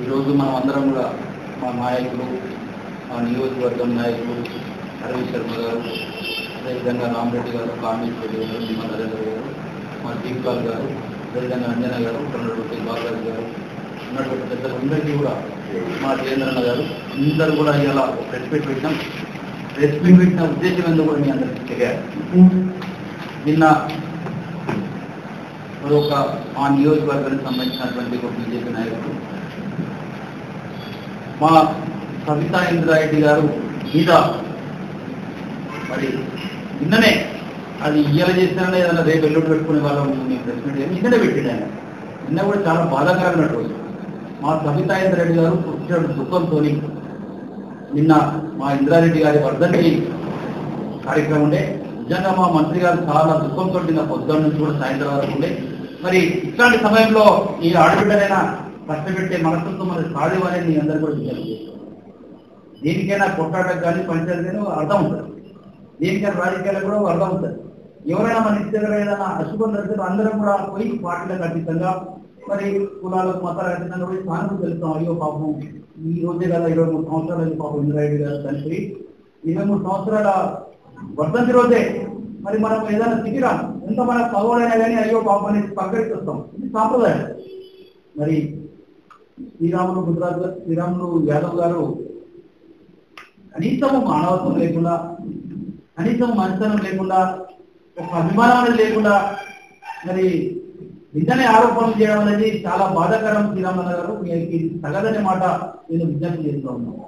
ఈరోజు మనం అందరం కూడా మా నాయకులు మా నియోజకవర్గం నాయకులు అరవింద్ శర్మ గారు అదేవిధంగా రామరెడ్డి గారు కామేశ్వరి గారు భీమా నరేంద్ర గారు మా దీపాల్ గారు అదేవిధంగా అంజన గారు ఉన్నటువంటి బాలరాజు గారు ఉన్నటువంటి పెద్దలందరికీ కూడా మా జయేంద్రన్న గారు అందరూ కూడా ఇలా ప్రెస్ మీట్ పెట్టినాం. ప్రెస్ మీట్ పెట్టిన ఉద్దేశం ఎందుకు కూడా మీ అందరికీ తెలియాలి. నిన్న మరొక మా నియోజకవర్గానికి సంబంధించినటువంటి ఒక బీజేపీ నాయకుడు మా సవితా ఇంద్రారెడ్డి గారు మీద మరి నిన్ననే అది ఇయ్యాల చేసినా ఏదైనా రేపు ఎల్లుండి పెట్టుకునే వాళ్ళం మేము ప్రెస్ మీట్ నిన్ననే పెట్టాడు ఆయన. నిన్న కూడా చాలా బాధాకరమైన రోజు. మా సవితా ఇంద్రారెడ్డి గారు పుట్టిన దుఃఖంతో నిన్న మా ఇంద్రారెడ్డి గారి వర్ధంతి కార్యక్రమం ఉండే. నిజంగా మా మంత్రి గారు చాలా దుఃఖంతో నిన్న పొద్దున్న నుంచి కూడా సాయంత్రం వరకు ఉండే. మరి ఇట్లాంటి సమయంలో ఈ ఆడబిడ్డనైనా కష్టపెట్టే మనసుతో మరి సాధివాలని మీ అందరూ కూడా విచారం చేస్తాం దేనికైనా కొట్టాటకు కానీ పంచాయతీ కానీ అర్థం ఉంటుంది. దేనికైనా రాజకీయాలకు కూడా అర్థం ఉంటుంది. ఎవరైనా మన ఇంటి దగ్గర ఏదైనా అశుభం జరిగితే అందరం కూడా పోయి పార్టీలకు అతీతంగా మరి కులాలకు మతాలకు అతీతంగా పోయి సానుభూతి తెలుస్తాం అయ్యో పాపం ఈ రోజే కదా ఇరవై మూడు సంవత్సరాలు పాపం ఇంద్రాయుడు గారు చనిపోయి. ఇరవై మూడు సంవత్సరాల వర్ధంతి రోజే మరి మనం ఏదైనా దిగిరాం ఎంత మన పదవుడైనా కానీ అయ్యో పాపం అనేది పక్కడికి వస్తాం ఇది సాంప్రదాయం. మరి శ్రీరాములు గుజరాత్ శ్రీరాములు యాదవ్ గారు కనీసము మానవత్వం లేకుండా కనీసం మంచితనం లేకుండా ఒక అభిమానం లేకుండా మరి నిజమే ఆరోపణలు చేయడం అనేది చాలా బాధాకరం శ్రీరామన్న గారు. మీకు తగదనే మాట నేను విజ్ఞప్తి చేస్తూ ఉన్నాను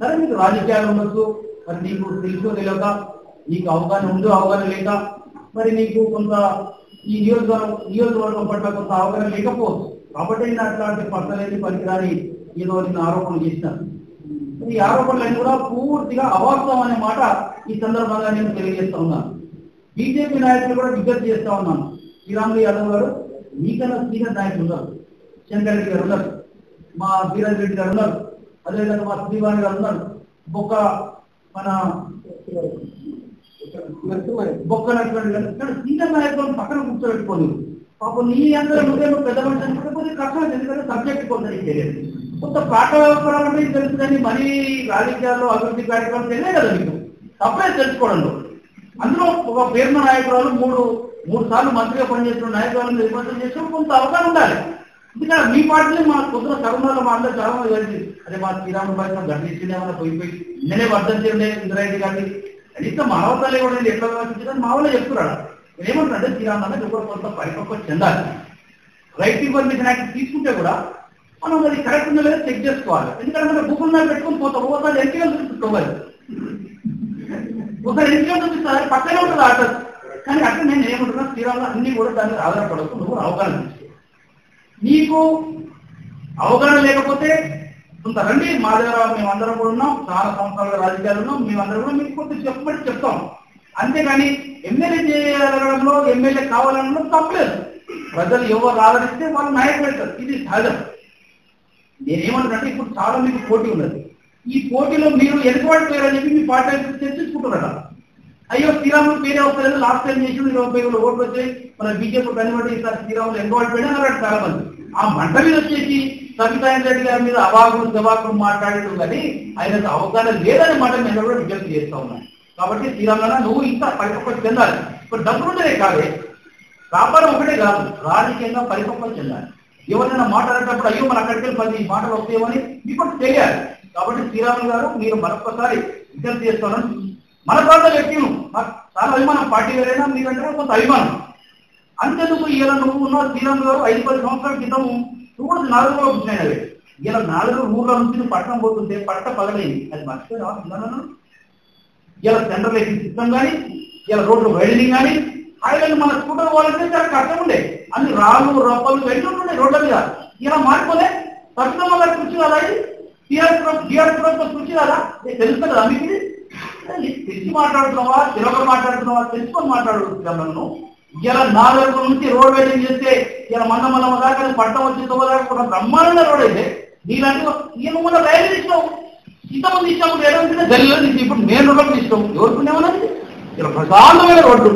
సరే మీకు రాజకీయాలు ఉండొచ్చు. మరి నీకు తెలుసో తెలియక నీకు అవగాహన ఉందో అవగాహన లేక మరి నీకు కొంత ఈ నియోజకవర్గం నియోజకవర్గం పట్ల కొంత అవగాహన లేకపోవచ్చు. కాబట్టి నేను అట్లాంటి పట్టలేని పనికిరాని ఏదో నేను ఆరోపణలు చేసినాను ఈ ఆరోపణలన్నీ కూడా పూర్తిగా అవాస్తవం అనే మాట ఈ సందర్భంగా నేను తెలియజేస్తా ఉన్నాను. బీజేపీ నాయకులు కూడా విజ్ఞప్తి చేస్తా ఉన్నాను. శ్రీరాములు యాదవ్ గారు మీకన్నా సీనియర్ నాయకులు ఉన్నారు. శంకర్ రెడ్డి గారు ఉన్నారు. మా వీరాజ్ రెడ్డి గారు ఉన్నారు. అదేవిధంగా మా శ్రీవాణి గారు ఉన్నారు. బొక్క మన బొక్క నటువంటి సీనియర్ నాయకులను పక్కన కూర్చోబెట్టుకోండి పాపం నీ అందరూ నువ్వేమో పెద్ద మనిషి అనుకుంటే కష్టం ఎందుకంటే సబ్జెక్ట్ కొంత నీకు తెలియదు. కొంత పాట వ్యవహారాలు అంటే తెలుసు కానీ మరీ రాజకీయాల్లో అభివృద్ధి కార్యక్రమాలు తెలియదు కదా మీకు తప్పే తెలుసుకోవడంలో. అందులో ఒక పేర్మ నాయకురాలు మూడు మూడు సార్లు మంత్రిగా పనిచేస్తున్న నాయకురాలను నిర్మాణం చేసిన కొంత అవగాహన ఉండాలి. ఎందుకంటే మీ పార్టీని మా పొద్దున కరోనాలో మా అందరూ చాలా మంది కలిసి అదే మా శ్రీరాముడు బాయ్ గడ్డించింది ఏమైనా పోయి పోయి నేనే వర్ధం చేయండి ఇంద్రారెడ్డి గారిని. కనీసం మానవతలే కూడా నేను ఎట్లా విమర్శించిందని మా వాళ్ళు చెప్తున్నాడు ఏమంటారంటే శ్రీరామ్ ఎవరు కొంత పరిపక్వం చెందాలి. రైట్ ఇన్ఫర్మేషన్ యాక్ట్ తీసుకుంటే కూడా మనం అది కరెక్ట్ ఉందో లేదో చెక్ చేసుకోవాలి. ఎందుకంటే మనం గూగుల్ మ్యాప్ పెట్టుకొని పోతాం. ఒకసారి ఎన్నికలు చూపిస్తాం ఒకసారి ఎన్నికలు చూపిస్తారు. పక్కనే ఉంటుంది ఆటో. కానీ అక్కడ నేను ఏమంటున్నా శ్రీరాములు అన్ని కూడా దాన్ని ఆధారపడకు నువ్వు అవగాహన నీకు అవగాహన లేకపోతే కొంత రండి. మా దగ్గర మేమందరం కూడా ఉన్నాం. చాలా సంవత్సరాలుగా రాజకీయాలు ఉన్నాం. మేమందరం కూడా మీకు కొంత చెప్పమని చెప్తాం. అంతేకాని ఎమ్మెల్యే చేయగలగడంలో ఎమ్మెల్యే కావాలనడం తప్పలేదు. ప్రజలు ఎవరు ఆదరిస్తే వాళ్ళు నాయకులు పెడతారు. ఇది సహజం. నేనేమంటున్నానంటే ఇప్పుడు చాలా మీకు పోటీ ఉన్నది. ఈ పోటీలో మీరు ఎన్నికబడిపోయారని చెప్పి మీ పార్టీ చర్చించుకుంటున్నారా అయ్యో శ్రీరాములు పేరే వస్తలేదు లాస్ట్ టైం చేసి ఇరవై ముప్పై వేల ఓట్లు వచ్చాయి. మన బీజేపీ కనిపెట్టి ఈసారి శ్రీరాములు ఎన్నికబడిపోయినా అన్నాడు చాలా మంది ఆ మంట మీద వచ్చేసి సవితాయన్ రెడ్డి గారి మీద అవాకులు జవాకులు మాట్లాడటం కానీ ఆయనకు అవగాహన లేదని మాట నేను కూడా విజ్ఞప్తి చేస్తా ఉన్నాను. కాబట్టి శ్రీరాములన్న నువ్వు ఇంత పరిపక్వత చెందాలి. ఇప్పుడు డబ్బులుంటేనే కాదే వ్యాపారం ఒకటే కాదు రాజకీయంగా పరిపక్వత చెందాలి. ఎవరైనా మాట్లాడేటప్పుడు అయ్యో మన అక్కడికి వెళ్ళి పది మాటలు వస్తాయని మీకు తెలియాలి. కాబట్టి శ్రీరాములు గారు మీరు మరొకసారి విజ్ఞప్తి చేస్తారని మన ప్రాంత వ్యక్తులు చాలా అభిమానం పార్టీ గారైనా మీరంటే కొంత అభిమానం. అంతేందుకు ఈయన నువ్వు ఉన్న శ్రీరాములు గారు ఐదు పది సంవత్సరాల క్రితం నువ్వు కూడా నాలుగు రోజులు వచ్చినాయి ఈయన నాలుగు ఊర్ల నుంచి పట్టణం పోతుంటే పట్ట పగలైంది. అది మర్చిపోయినా ఇలా సెంట్రల్ లైఫ్ సిస్టమ్ కానీ ఇలా రోడ్లు వైడనింగ్ కానీ హైవేలు మన స్కూటర్ వాళ్ళకి చాలా కష్టం ఉండే. అన్ని రాళ్ళు రప్పలు వెళ్తుండే రోడ్ల మీద. ఇలా మారిపోలే. పట్టణం వల్ల కృషి కదా ఇది టీఆర్ఎస్ కృషి కదా తెలుసు కదా మీకు తెలిసి మాట్లాడుతున్నావా? తెలియక మాట్లాడుతున్నావా? తెలుసుకొని మాట్లాడుతున్నాను ఇలా నాలుగు నుంచి రోడ్ వెయిటింగ్ చేస్తే ఇలా మన్న మల్ల దాకా పట్టణం వచ్చి దాకా కూడా బ్రహ్మాండంగా రోడ్ అయితే నీలాంటి ఈయన మన రైలు ఇష్టం ఇంతమంది ఇష్టం ఏదంటే గల్లీలో నుంచి ఇప్పుడు నేను రోడ్డు ఇష్టం. ఎవరికి ఇలా ప్రశాంతమైన రోడ్డు.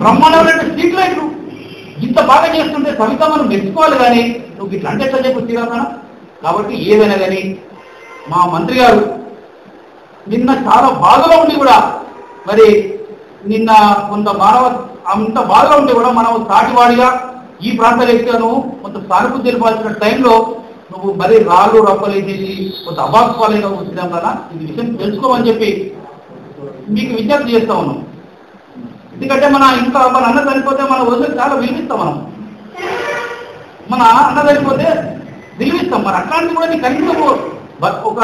బ్రహ్మాండమైన స్ట్రీట్ లైట్లు. ఇంత బాగా చేస్తుంటే సవిత మనం మెచ్చుకోవాలి కానీ నువ్వు ఇట్లా అంటే ఎట్లా చెప్పు కాబట్టి ఏదైనా కానీ మా మంత్రి గారు నిన్న చాలా బాధలో ఉండి కూడా మరి నిన్న కొంత మానవ అంత బాధలో ఉండి కూడా మనం సాటివాడిగా ఈ ప్రాంత వ్యక్తులను కొంత సానుభూతి తెలిపాల్సిన టైంలో నువ్వు మరీ రాళ్ళు రప్పలేసేసి కొంత అభాస్పాలుగా వచ్చినాం కదా? ఇది విషయం తెలుసుకోమని చెప్పి మీకు విజ్ఞప్తి చేస్తా ఉన్నాం. ఎందుకంటే మన ఇంకా మన అన్న చనిపోతే మన వదిలి చాలా విలువిస్తాం మనం. మన అన్న చనిపోతే విలువిస్తాం. మరి అట్లాంటివి కూడా నీకు కనీసం ఒక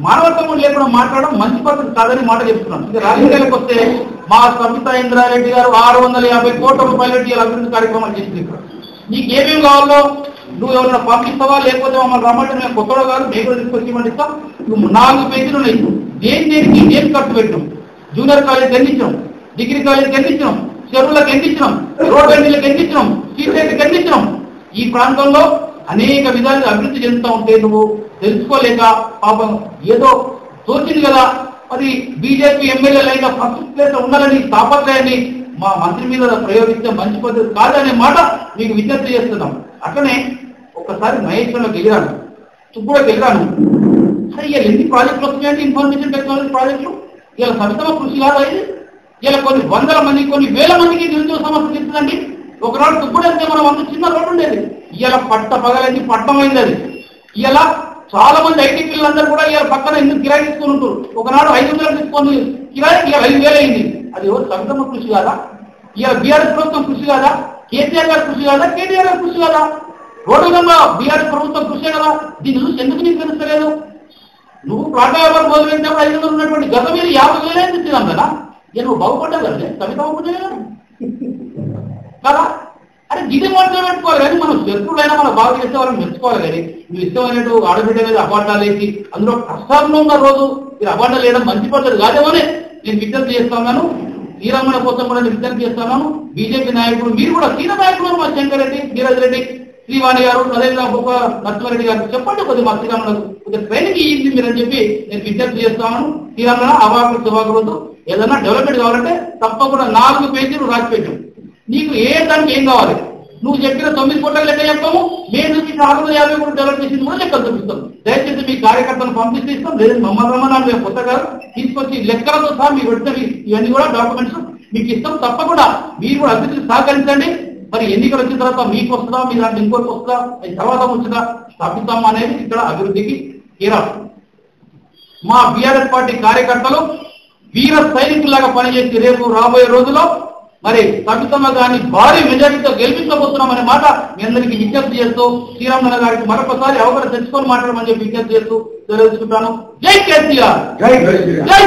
మానవత్వం లేకుండా మాట్లాడడం మంచి పద్ధతి కాదని మాట చెప్తున్నాం. ఇక రాజకీయాలకు వస్తే మా సబితా ఇంద్రారెడ్డి గారు ఆరు వందల యాభై కోట్ల రూపాయలు అభివృద్ధి కార్యక్రమాలు చేసింది ఇక్కడ. నీకు ఏమేమి కావాలో నువ్వు ఎవరైనా పంపిస్తావా లేకపోతే మమ్మల్ని రమ్మంటే మేము కొత్తలో కాదు మేము కూడా తీసుకొచ్చి ఇవ్వండి నువ్వు నాలుగు పేజీలు ఉన్నాయి. ఏం దేనికి? ఏం ఖర్చు పెట్టాం జూనియర్ కాలేజ్ ఎండించాం డిగ్రీ కాలేజ్ ఎండించాం చెరువులకు ఎండించాం రోడ్ ఎండీలకు ఎండించాం సీట్లకు ఎండించాం ఈ ప్రాంతంలో అనేక విధాలుగా అభివృద్ధి చెందుతూ ఉంటే నువ్వు తెలుసుకోలేక పాపం ఏదో తోచింది కదా. మరి బీజేపీ ఎమ్మెల్యేలు అయినా ఫస్ట్ ప్లేస్ ఉండాలని తాపత్రయాన్ని మా మంత్రి మీద ప్రయోగిస్తే మంచి పద్ధతి కాదనే మాట మీకు విజ్ఞప్తి చేస్తున్నాం. అట్లనే ఒకసారి మహేశ్వరంలోకి వెళ్ళాను తుప్పులోకి వెళ్ళాను సరే ఇలా ఎన్ని ప్రాజెక్టులు వస్తున్నాయంటే ఇన్ఫర్మేషన్ టెక్నాలజీ ప్రాజెక్టులు? ఇలా సమితమ కృషి కాదా ఇది? ఇలా కొన్ని వందల మంది కొన్ని వేల మందికి నిరుద్యోగ సమస్య ఇస్తుందండి ఒకనాడు తుప్పుడంటే మనం అంత చిన్న రోడ్డు ఉండేది. ఇలా పట్ట పగలది పట్టమైంది అది ఇలా చాలా మంది ఐటీ పిల్లలందరూ కూడా ఇలా పక్కన ఎందుకు కిరాయి తీసుకొని ఉంటారు? ఒకనాడు ఐదు వందలు తీసుకొని కిరాయి ఇలా ఐదు వేలు అయింది. అది ఎవరు? సమితమ కృషి కాదా? ఇలా బీఆర్ఎస్ ప్రభుత్వం కృషి కాదా? కేసీఆర్ గారి కృషి కాదా? కేటీఆర్ గారి కృషి కాదా? రోడ్డు బీఆర్ఎస్ ప్రభుత్వం కృషి కదా? దీని చూసి ఎందుకు నీకు తెలుస్తలేదు? నువ్వు ప్రాటాయాలు మొదలైనప్పుడు ఐదు వందలు ఉన్నటువంటి గత మీద యాభై వేలే తెచ్చినాం కదా? నేను నువ్వు బాగుపడ్డావు కదా? కవిత బాగుపడ్డా కదా? అరే దిగి మొదలు పెట్టుకోవాలి కానీ మనం శత్రువులైనా మనం బాగా చేసే వాళ్ళని మెచ్చుకోవాలి కానీ నువ్వు ఇష్టమైనట్టు ఆడబిడ్డ మీద అబాండాలు వేసి అందులో కష్టాల్లో ఉన్న రోజు మీరు అబాండాలు వేయడం మంచి పద్ధతి కాదేమోనే? నేను విజ్ఞప్తి చేస్తున్నాను శ్రీరామణ కోసం కూడా నేను విజ్ఞప్తి చేస్తున్నాను బీజేపీ నాయకుడు మీరు కూడా సీన నాయకులు మా శంకర్ రెడ్డి ధీరజ్ రెడ్డి. శ్రీవాణి గారు అదేవిధంగా గొప్ప నరసింహారెడ్డి గారు చెప్పండి కొద్దిగా మా శ్రీరాములకు కొద్దిగా ట్రైనింగ్ ఇయ్యింది మీరు అని చెప్పి నేను విజ్ఞప్తి చేస్తాను శ్రీరాముల అవాకులు దివాకులతో ఏదైనా డెవలప్మెంట్ కావాలంటే తప్పకుండా నాలుగు పేజీలు రాసి పెట్టాం. నీకు ఏ దానికి ఏం కావాలి? నువ్వు చెప్పిన తొమ్మిది కోట్ల లెక్క చెప్తాము. మేము నుంచి నాలుగు వందల యాభై కోట్లు డెవలప్ చేసింది కూడా లెక్కలు చూపిస్తాం. దయచేసి మీ కార్యకర్తలను పంపిస్తే ఇస్తాం. లేదు మమ్మల్ని రమ్మన్నాను మేము కొత్త తీసుకొచ్చి లెక్కలతో సహా మీ పెడితే ఇవన్నీ కూడా డాక్యుమెంట్స్ మీకు ఇస్తాం. తప్పకుండా మీరు కూడా అభివృద్ధికి సహకరించండి. మరి ఎన్నికలు వచ్చిన తర్వాత మీకు వస్తుందా? మీ దాంట్లో ఇంకోటి వస్తుందా? తర్వాత వచ్చిందా స్థాపిస్తాం అనేది ఇక్కడ అభివృద్ధికి తీరాలి. మా బీఆర్ఎస్ పార్టీ కార్యకర్తలు వీర సైనికుల్లాగా పనిచేసి రేపు రాబోయే రోజుల్లో మరి సబితమ్మ గారిని భారీ మెజారిటీతో గెలిపించబోతున్నామనే మాట మీ అందరికీ విజ్ఞప్తి చేస్తూ శ్రీరామన్న గారికి మరొకసారి అవకాశం తెచ్చుకొని మాట్లాడమని చెప్పి విజ్ఞప్తి చేస్తూ తెలియజేసుకుంటాను. జై కేసీఆర్. జై జై